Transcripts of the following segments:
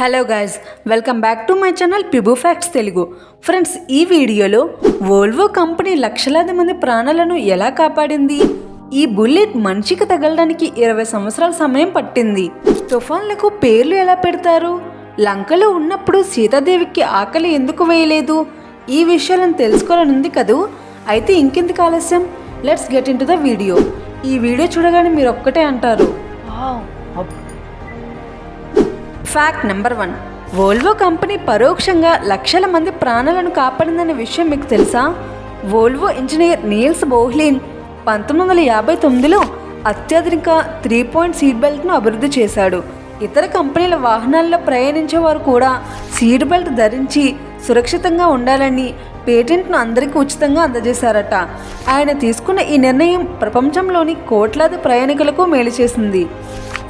Hello guys welcome back to my channel పిబు facts Telugu friends ఈ వీడియోలో Volvo company లక్షలాది మంది ప్రాణాలను ఎలా కాపాడింది? ఈ బుల్లెట్ మనిషికి తగలడానికి ఇరవై సంవత్సరాల సమయం పట్టింది. తుఫాన్లకు పేర్లు ఎలా పెడతారు? లంకలో ఉన్నప్పుడు సీతాదేవికి ఆకలి ఎందుకు వేయలేదు? ఈ విషయాలను తెలుసుకోవాలనుంది కదూ? అయితే ఇంకెందుకు ఆలస్యం? Let's get into the video ఈ వీడియో చూడగానే మీరు ఒక్కటే అంటారు fact number one Volvo company పరోక్షంగా లక్షల మంది ప్రాణాలను కాపాడిందనే విషయం మీకు తెలుసా? వోల్వో ఇంజనీర్ నీల్స్ బోహ్లిన్ పంతొమ్మిది వందల యాభై తొమ్మిదిలో అత్యాధునిక త్రీ పాయింట్ సీట్ బెల్ట్ను అభివృద్ధి చేశాడు. ఇతర కంపెనీల వాహనాల్లో ప్రయాణించే వారు కూడా సీట్ బెల్ట్ ధరించి సురక్షితంగా ఉండాలని పేటెంట్ను అందరికీ ఉచితంగా అందజేశారట. ఆయన తీసుకున్న ఈ నిర్ణయం ప్రపంచంలోని కోట్లాది ప్రయాణికులకు మేలు చేసింది.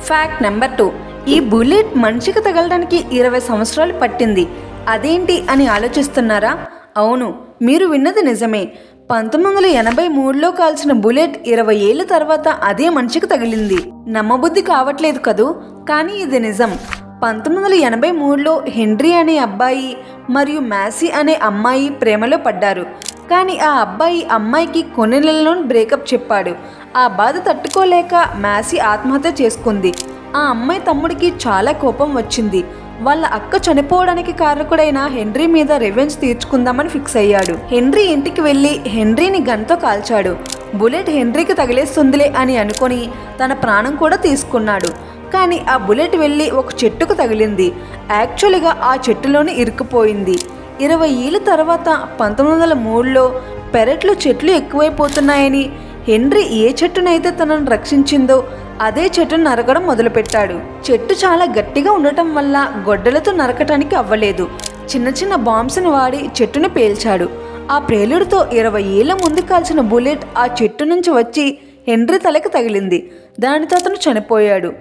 ఫ్యాక్ట్ నెంబర్ టూ ఈ బుల్లెట్ మనిషికి తగలడానికి ఇరవై సంవత్సరాలు పట్టింది. అదేంటి అని ఆలోచిస్తున్నారా? అవును మీరు విన్నది నిజమే. పంతొమ్మిది వందల ఎనభై మూడులో కాల్చిన బుల్లెట్ ఇరవై ఏళ్ళ తర్వాత అదే మనిషికి తగిలింది. నమ్మబుద్ధి కావట్లేదు కదూ? కానీ ఇది నిజం. పంతొమ్మిది వందల ఎనభై మూడులో హెన్రీ అనే అబ్బాయి మరియు మ్యాసీ అనే అమ్మాయి ప్రేమలో పడ్డారు. కానీ ఆ అబ్బాయి అమ్మాయికి కొన్ని నెలలను బ్రేకప్ చెప్పాడు. ఆ బాధ తట్టుకోలేక మ్యాసీ ఆత్మహత్య చేసుకుంది. ఆ అమ్మాయి తమ్ముడికి చాలా కోపం వచ్చింది. వాళ్ళ అక్క చనిపోవడానికి కారకుడైన హెన్రీ మీద రివెంజ్ తీర్చుకుందామని ఫిక్స్ అయ్యాడు. హెన్రీ ఇంటికి వెళ్ళి హెన్రీని గన్తో కాల్చాడు. బుల్లెట్ హెన్రీకి తగిలేస్తుందిలే అని అనుకొని తన ప్రాణం కూడా తీసుకున్నాడు. కానీ ఆ బుల్లెట్ వెళ్ళి ఒక చెట్టుకు తగిలింది. యాక్చువల్గా ఆ చెట్టులోనే ఇరుక్కుపోయింది. ఇరవై ఏళ్ళ తర్వాత పంతొమ్మిది వందల మూడులో పెరట్లో చెట్లు ఎక్కువైపోతున్నాయని హెన్రీ ఏ చెట్టునైతే తనను రక్షించిందో అదే చెట్టును నరకడం మొదలుపెట్టాడు. చెట్టు చాలా గట్టిగా ఉండటం వల్ల గొడ్డలతో నరకటానికి అవ్వలేదు. చిన్న చిన్న బాంబ్స్ని వాడి చెట్టును పేల్చాడు. ఆ ప్రేలుడితో ఇరవై ఏళ్ళ ముందు కాల్చిన బుల్లెట్ ఆ చెట్టు నుంచి వచ్చి హెన్రీ తలకి తగిలింది. దానితో అతను చనిపోయాడు.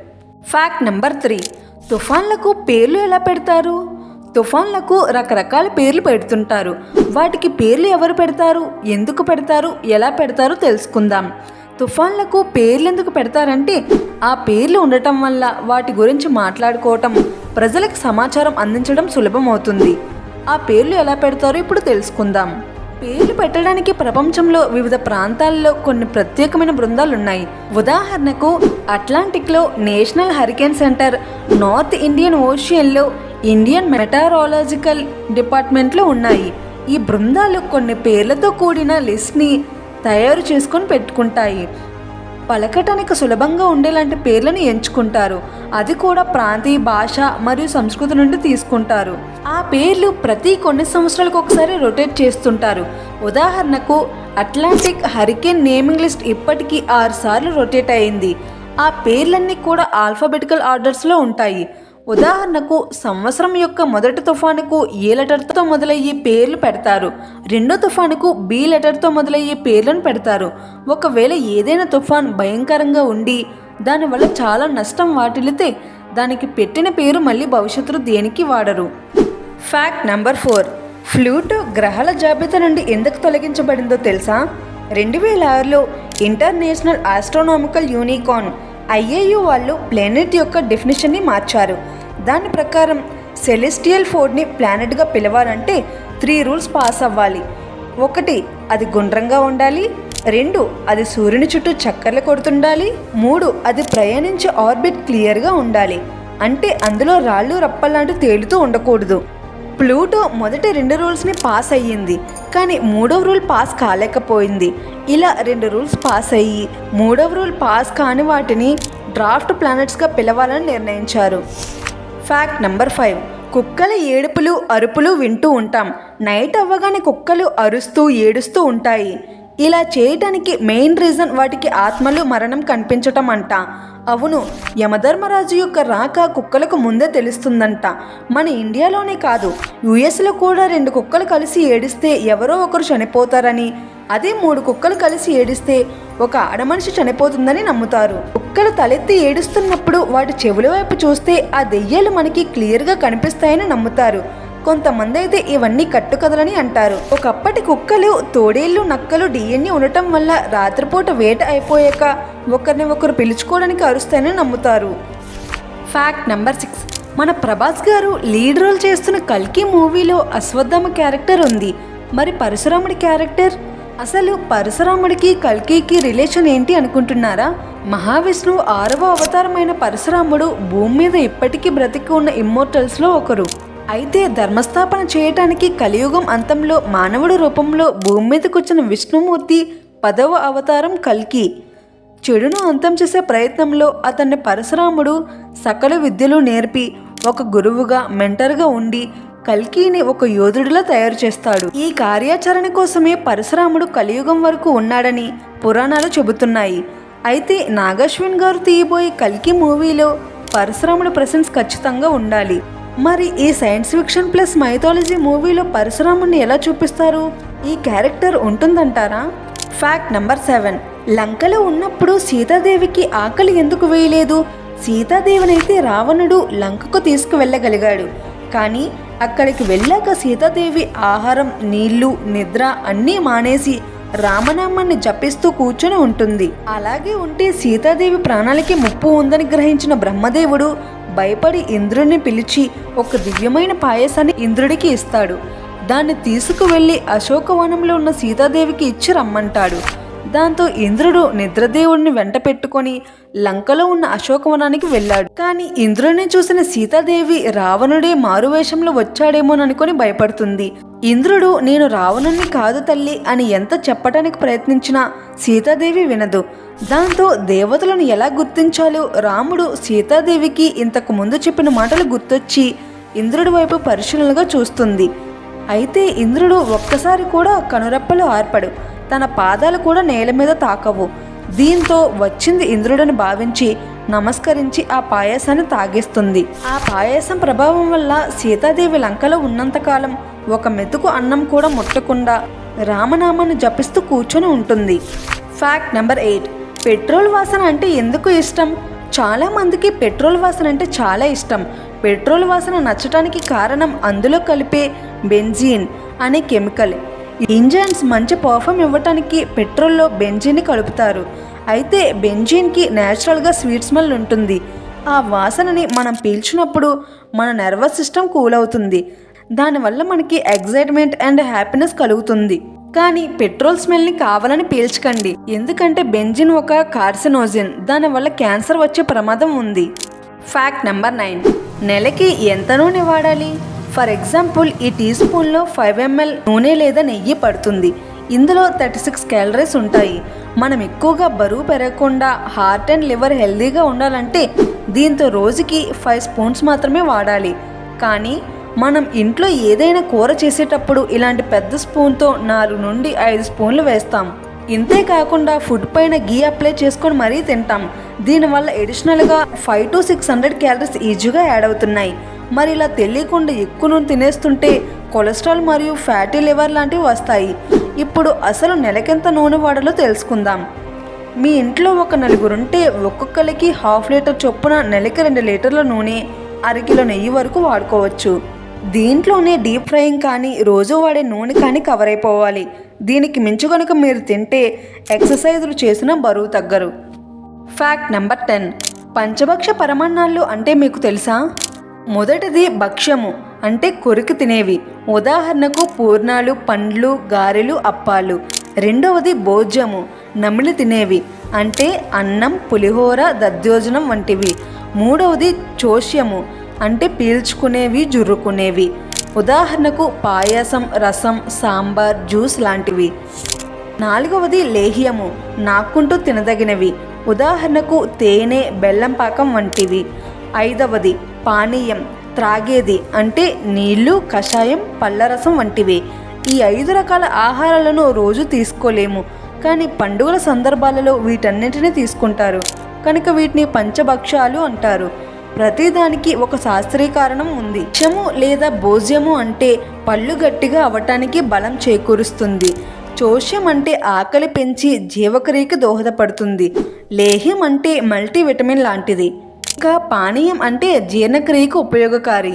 Fact number three. తుఫాన్లకు పేర్లు ఎలా పెడతారు? తుఫాన్లకు రకరకాల పేర్లు పెడుతుంటారు. వాటికి పేర్లు ఎవరు పెడతారు? ఎందుకు పెడతారు? ఎలా పెడతారో? తెలుసుకుందాం. తుఫాన్లకు పేర్లు ఎందుకు పెడతారంటే ఆ పేర్లు ఉండటం వల్ల వాటి గురించి మాట్లాడుకోవటం ప్రజలకు సమాచారం అందించడం సులభమవుతుంది. ఆ పేర్లు ఎలా పెడతారో ఇప్పుడు తెలుసుకుందాం. పేర్లు పెట్టడానికి ప్రపంచంలో వివిధ ప్రాంతాల్లో కొన్ని ప్రత్యేకమైన బృందాలు ఉన్నాయి ఉదాహరణకు అట్లాంటిక్లో National Hurricane Center North Indian ఓషియన్లో Indian meteorological డిపార్ట్మెంట్లో ఉన్నాయి. ఈ బృందాలు కొన్ని పేర్లతో కూడిన లిస్ట్ని తయారు చేసుకొని పెట్టుకుంటాయి. పలకటానికి సులభంగా ఉండేలాంటి పేర్లను ఎంచుకుంటారు. అది కూడా ప్రాంతీయ భాష మరియు సంస్కృతి నుండి తీసుకుంటారు. ఆ పేర్లు ప్రతి కొన్ని సంవత్సరాలకు ఒకసారి రొటేట్ చేస్తుంటారు. ఉదాహరణకు అట్లాంటిక్ హరికేన్ నేమింగ్ లిస్ట్ ఇప్పటికీ ఆరు సార్లు రొటేట్ అయింది. ఆ పేర్లన్నీ కూడా ఆల్ఫాబెటికల్ ఆర్డర్స్లో ఉంటాయి. ఉదాహరణకు సంవత్సరం యొక్క మొదటి తుఫానుకు ఏ లెటర్తో మొదలయ్యే పేర్లు పెడతారు? రెండో తుఫానుకు బి లెటర్తో మొదలయ్యే పేర్లను పెడతారు. ఒకవేళ ఏదైనా తుఫాన్ భయంకరంగా ఉండి దానివల్ల చాలా నష్టం వాటిల్లితే దానికి పెట్టిన పేరు మళ్ళీ భవిష్యత్తులో దేనికి వాడరు? ఫ్యాక్ట్ నెంబర్ ఫోర్ ఫ్లూటో గ్రహాల జాబితా నుండి ఎందుకు తొలగించబడిందో తెలుసా? రెండు వేల ఆరులో ఇంటర్నేషనల్ ఆస్ట్రోనామికల్ యూనికాన్ ఐఏయు వాళ్ళు ప్లానెట్ యొక్క డెఫినేషన్ని మార్చారు. దాని ప్రకారం సెలెస్టియల్ ఫోర్డ్ని ప్లానెట్గా పిలవాలంటే త్రీ రూల్స్ పాస్ అవ్వాలి. ఒకటి అది గుండ్రంగా ఉండాలి. రెండు అది సూర్యుని చుట్టూ చక్కర్లు కొడుతుండాలి. మూడు అది ప్రయాణించే ఆర్బిట్ క్లియర్గా ఉండాలి. అంటే అందులో రాళ్ళు రప్పలాంటి తేలుతూ ఉండకూడదు. ప్లూటో మొదటి రెండు రూల్స్ని పాస్ అయ్యింది. కానీ మూడవ రూల్ పాస్ కాలేకపోయింది. ఇలా రెండు రూల్స్ పాస్ అయ్యి మూడవ రూల్ పాస్ కాని వాటిని డ్రాఫ్ట్ ప్లానెట్స్గా పిలవాలని నిర్ణయించారు. ఫ్యాక్ట్ నెంబర్ ఫైవ్ కుక్కల ఏడుపులు అరుపులు వింటూ ఉంటాం. నైట్ అవ్వగానే కుక్కలు అరుస్తూ ఏడుస్తూ ఉంటాయి. ఇలా చేయటానికి మెయిన్ రీజన్ వాటికి ఆత్మలు మరణం కనిపించటం అంట అవును యమధర్మరాజు యొక్క రాక కుక్కలకు ముందే తెలుస్తుందంట. మన ఇండియాలోనే కాదు యుఎస్లో కూడా రెండు కుక్కలు కలిసి ఏడిస్తే ఎవరో ఒకరు చనిపోతారని. అదే మూడు కుక్కలు కలిసి ఏడిస్తే ఒక ఆడమనిషి చనిపోతుందని నమ్ముతారు. కుక్కలు తలెత్తి ఏడుస్తున్నప్పుడు వాటి చెవుల వైపు చూస్తే ఆ దెయ్యాలు మనకి క్లియర్గా కనిపిస్తాయని నమ్ముతారు. కొంతమంది అయితే ఇవన్నీ కట్టుకథలని అంటారు. ఒకప్పటి కుక్కలు తోడేళ్ళు నక్కలు డిఎన్ఏ ఉండటం వల్ల రాత్రిపూట వేట అయిపోయాక ఒకరిని ఒకరు పిలుచుకోవడానికి అరుస్తాయని నమ్ముతారు. Fact number six. మన ప్రభాస్ గారు లీడ్ రోల్ చేస్తున్న కల్కి మూవీలో అశ్వత్థామ క్యారెక్టర్ ఉంది. మరి పరశురాముడి క్యారెక్టర్? అసలు పరశురాముడికి కల్కికి రిలేషన్ ఏంటి అనుకుంటున్నారా? మహావిష్ణువు ఆరవ అవతారమైన పరశురాముడు భూమి మీద ఇప్పటికీ బ్రతికి ఉన్న ఇమ్మోర్టల్స్లో ఒకరు. అయితే ధర్మస్థాపన చేయటానికి కలియుగం అంతంలో మానవుడి రూపంలో భూమి మీదకు వచ్చిన విష్ణుమూర్తి పదవ అవతారం కల్కి. చెడును అంతం చేసే ప్రయత్నంలో అతన్ని పరశురాముడు సకల విద్యలు నేర్పి ఒక గురువుగా మెంటర్గా ఉండి కల్కిని ఒక యోధుడిలా తయారు చేస్తాడు. ఈ కార్యాచరణ కోసమే పరశురాముడు కలియుగం వరకు ఉన్నాడని పురాణాలు చెబుతున్నాయి. అయితే నాగశ్విన్ గారు తీయబోయే కల్కి మూవీలో పరశురాముడు ప్రెసెన్స్ ఖచ్చితంగా ఉండాలి. మరి ఈ సైన్స్ ఫిక్షన్ ప్లస్ మైథాలజీ మూవీలో పరశురాముని ఎలా చూపిస్తారు? ఈ క్యారెక్టర్ ఉంటుందంటారా? ఫ్యాక్ట్ నంబర్ సెవెన్ లంకలో ఉన్నప్పుడు సీతాదేవికి ఆకలి ఎందుకు వేయలేదు? సీతాదేవినైతే రావణుడు లంకకు తీసుకువెళ్ళగలిగాడు. కానీ అక్కడికి వెళ్ళాక సీతాదేవి ఆహారం నీళ్ళు నిద్ర అన్నీ మానేసి రామనామాన్ని జపిస్తూ కూర్చొని ఉంటుంది. అలాగే ఉంటే సీతాదేవి ప్రాణాలకి ముప్పు ఉందని గ్రహించిన బ్రహ్మదేవుడు భయపడి ఇంద్రుడిని పిలిచి ఒక దివ్యమైన పాయసాన్ని ఇంద్రుడికి ఇస్తాడు. దాన్ని తీసుకువెళ్ళి అశోకవనంలో ఉన్న సీతాదేవికి ఇచ్చి రమ్మంటాడు. దాంతో ఇంద్రుడు నిద్రదేవుడిని వెంట పెట్టుకొని లంకలో ఉన్న అశోకవనానికి వెళ్ళాడు. కానీ ఇంద్రుడిని చూసిన సీతాదేవి రావణుడే మారువేషంలో వచ్చాడేమోననుకొని భయపడుతుంది. ఇంద్రుడు నేను రావణుణ్ణి కాదు తల్లి అని ఎంత చెప్పడానికి ప్రయత్నించినా సీతాదేవి వినదు. దాంతో దేవతలను ఎలా గుర్తించాలో రాముడు సీతాదేవికి ఇంతకు ముందు చెప్పిన మాటలు గుర్తొచ్చి ఇంద్రుడి వైపు పరిశీలనగా చూస్తుంది. అయితే ఇంద్రుడు ఒక్కసారి కూడా కనురెప్పలు ఆర్పడు. తన పాదాలు కూడా నేల మీద తాకవు. దీంతో వచ్చింది ఇంద్రుడని భావించి నమస్కరించి ఆ పాయసాన్ని తాగేస్తుంది. ఆ పాయసం ప్రభావం వల్ల సీతాదేవి లంకలో ఉన్నంతకాలం ఒక మెతుకు అన్నం కూడా ముట్టకుండా రామనామాన్ని జపిస్తూ కూర్చొని ఉంటుంది. Fact number eight. పెట్రోల్ వాసన అంటే ఎందుకు ఇష్టం? చాలా మందికి పెట్రోల్ వాసన అంటే చాలా ఇష్టం. పెట్రోల్ వాసన నచ్చటానికి కారణం అందులో కలిపే బెంజీన్ అనే కెమికల్. ఇంజన్స్ మంచి పర్ఫామ్ ఇవ్వటానికి పెట్రోల్లో బెంజిన్ని కలుపుతారు. అయితే బెంజిన్కి న్యాచురల్గా స్వీట్ స్మెల్ ఉంటుంది. ఆ వాసనని మనం పీల్చినప్పుడు మన నర్వస్ సిస్టమ్ కూల్ అవుతుంది. దానివల్ల మనకి ఎగ్జైట్మెంట్ అండ్ హ్యాపీనెస్ కలుగుతుంది. కానీ పెట్రోల్ స్మెల్ని కావాలని పీల్చకండి. ఎందుకంటే బెంజిన్ ఒక కార్సినోజిన్. దానివల్ల క్యాన్సర్ వచ్చే ప్రమాదం ఉంది. ఫ్యాక్ట్ నెంబర్ నైన్ నెలకి ఎంత నూనె వాడాలి? ఫర్ ఎగ్జాంపుల్ ఈ టీ స్పూన్లో ఫైవ్ ఎంఎల్ నూనె లేదా నెయ్యి పడుతుంది. ఇందులో థర్టీ సిక్స్ క్యాలరీస్ ఉంటాయి. మనం ఎక్కువగా బరువు పెరగకుండా హార్ట్ అండ్ లివర్ హెల్దీగా ఉండాలంటే దీంతో రోజుకి ఫైవ్ స్పూన్స్ మాత్రమే వాడాలి. కానీ మనం ఇంట్లో ఏదైనా కూర చేసేటప్పుడు ఇలాంటి పెద్ద స్పూన్తో నాలుగు నుండి ఐదు స్పూన్లు వేస్తాం. ఇంతే కాకుండా ఫుడ్ పైన గీ అప్లై చేసుకొని మరీ తింటాం. దీనివల్ల ఎడిషనల్గా five to six hundred calories ఈజీగా యాడ్ అవుతున్నాయి. మరి ఇలా తెలియకుండా ఎక్కువ నూనె తినేస్తుంటే కొలెస్ట్రాల్ మరియు ఫ్యాటీ లివర్ లాంటివి వస్తాయి. ఇప్పుడు అసలు నెలకెంత నూనె వాడాలో తెలుసుకుందాం. మీ ఇంట్లో ఒక నలుగురుంటే ఒక్కొక్కరికి హాఫ్ లీటర్ చొప్పున నెలకి రెండు లీటర్ల నూనె అరకిలో నెయ్యి వరకు వాడుకోవచ్చు. దీంట్లోనే డీప్ ఫ్రైయింగ్ కానీ రోజు వాడే నూనె కానీ కవర్ అయిపోవాలి దీనికి మించు కనుక మీరు తింటే ఎక్సర్సైజులు చేసినా బరువు తగ్గరు. Fact number ten. పంచభక్ష పరమాణాలు అంటే మీకు తెలుసా? మొదటిది భక్ష్యము అంటే కొరికి తినేవి. ఉదాహరణకు పూర్ణాలు పండ్లు గారెలు అప్పాలు. రెండవది భోజ్యము నమిలి తినేవి అంటే అన్నం పులిహోర దద్యోజనం వంటివి. మూడవది చోష్యము అంటే పీల్చుకునేవి జుర్రుకునేవి. ఉదాహరణకు పాయసం రసం సాంబార్ జ్యూస్ లాంటివి. నాలుగవది లేహ్యము నాక్కుంటూ తినదగినవి. ఉదాహరణకు తేనె బెల్లం పాకం వంటివి. ఐదవది పానీయం త్రాగేది అంటే నీళ్ళు కషాయం పళ్ళరసం వంటివి. ఈ ఐదు రకాల ఆహారాలను రోజు తీసుకోలేము. కానీ పండుగల సందర్భాలలో వీటన్నిటిని తీసుకుంటారు. కనుక వీటిని పంచభక్షాలు అంటారు. ప్రతిదానికి ఒక శాస్త్రీకరణం ఉంది. క్షము లేదా భోజ్యము అంటే పళ్ళు గట్టిగా అవ్వటానికి బలం చేకూరుస్తుంది. చోష్యం అంటే ఆకలి పెంచి జీవక్రియకి దోహదపడుతుంది. లేహ్యం అంటే మల్టీవిటమిన్ లాంటిది. ఇంకా పానీయం అంటే జీర్ణక్రియకు ఉపయోగకారి.